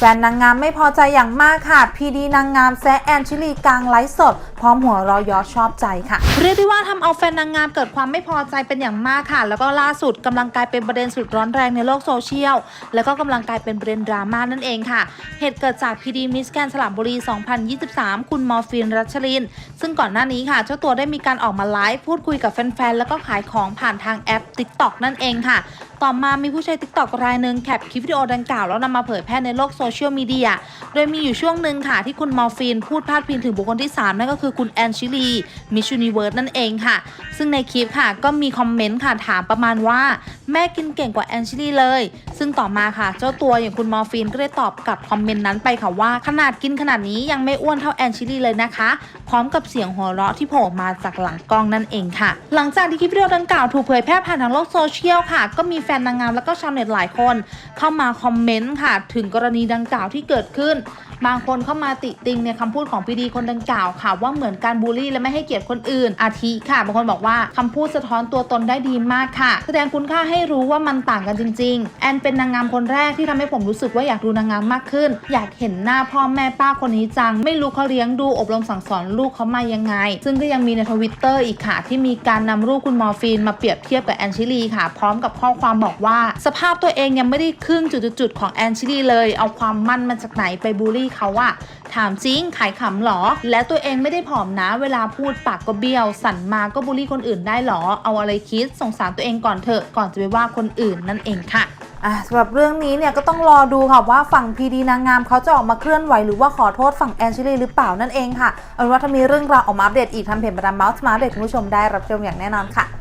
แฟนนางงามไม่พอใจอย่างมากค่ะ พีดีนางงามแซแอนชิลีกลางไลฟ์สด พร้อมหัวเรอยอชอบใจค่ะ เรียกได้ว่าทำเอาแฟนนางงามเกิดความไม่พอใจเป็นอย่างมากค่ะ แล้วก็ล่าสุดกำลังกลายเป็นประเด็นสุดร้อนแรงในโลกโซเชียล แล้วก็กำลังกลายเป็นประเด็นดราม่านั่นเองค่ะ เหตุเกิดจากพีดีมิสแกนสระบุรี 2023 คุณมอร์ฟินรัชลิน ซึ่งก่อนหน้านี้ค่ะเจ้าตัวได้มีการออกมาไลฟ์พูดคุยกับแฟนๆ แล้วก็ขายของผ่านทางแอป TikTok นั่นเองค่ะ ต่อมามีผู้ใช้ TikTok รายหนึ่งแคปคลิปวิดีโอดังกล่าวแล้วนำมาเผยแพร่ในโลกโซเชียลมีเดีย โดยมีอยู่ช่วงหนึ่งค่ะ ที่คุณมอร์ฟินพูดพาดพิงถึงบุคคลที่ 3 นั่นก็คือคุณแอนชิลีมิช u นิเวิร์สนั่นเองค่ะ ซึ่งในคลิปค่ะก็มีคอมเมนต์ค่ะถามประมาณว่า แม่กินเก่งกว่าแอนชิลีเลย ซึ่งต่อมาค่ะ เจ้าตัวอย่างคุณมอร์ฟินก็ได้ตอบกับคอมเมนต์นั้นไปค่ะว่า ขนาดกินขนาดนี้ยังไม่อ้วนเท่าแอนชิลีเลยนะคะ พร้อมกับเสียงหัวเราะที่โผล่มาจากหลังกล้องนั่นเองค่ะ หลังจากที่คลิปวิดีโอดังกล่าวถูกเผยแพร่ผ่านทางโลกโซเชียลค่ะก็มีฟนนางงามแล้วก็ชาวเน็ตหลายคนเข้ามาคอมเมนต์ค่ะ ถึงกรณีดังกล่าวที่เกิดขึ้น บางคนเข้ามาติติงในคำพูดของพีดีคนดังกล่าวค่ะ ว่าเหมือนการบูลลี่และไม่ให้เกียรติคนอื่น อาทิค่ะบางคนบอกว่าคำพูดสะท้อนตัวตนได้ดีมากค่ะ แสดงคุณค่าให้รู้ว่ามันต่างกันจริง ๆ แอนเป็นนางงามคนแรกที่ทำให้ผมรู้สึกว่าอยากดูนางงามมากขึ้น อยากเห็นหน้าพ่อแม่ป้าคนนี้จัง ไม่รู้เขาเลี้ยงดูอบรมสั่งสอนลูกเขามายังไง ซึ่งก็ยังมีในทวิตเตอร์อีกค่ะ ที่มีการนำรูปคุณมอร์ฟีนมาเปรียบเทียบกับแอนชิลีค่ะ พร้อมกับข้อความบอกว่า สภาพตัวเองยังไม่ได้ครึ่งจุดๆๆของแอนชิลีเลย เอาความมั่นมาจากไหนไปบูลลี่เขาอะถามจริงขายขำหรอ และตัวเองไม่ได้ผอมนะ เวลาพูดปากก็เบี้ยว สั่นมาก็บูลลี่คนอื่นได้หรอ เอาอะไรคิดสงสารตัวเองก่อนเถอะก่อนจะไปว่าคนอื่นนั่นเองค่ะอะสำหรับเรื่องนี้เนี่ยก็ต้องรอดูค่ะว่าฝั่งพีดีนางงามเขาจะออกมาเคลื่อนไหวหรือว่าขอโทษฝั่งแอนชิลีหรือเปล่านั่นเองค่ะเอาว่าถ้ามีเรื่องราวออกมาอัปเดตอีกทางเพจประดามเมาส์มาอัปเดตคุณผู้ชมได้รับชมอย่างแน่นอนค่ะ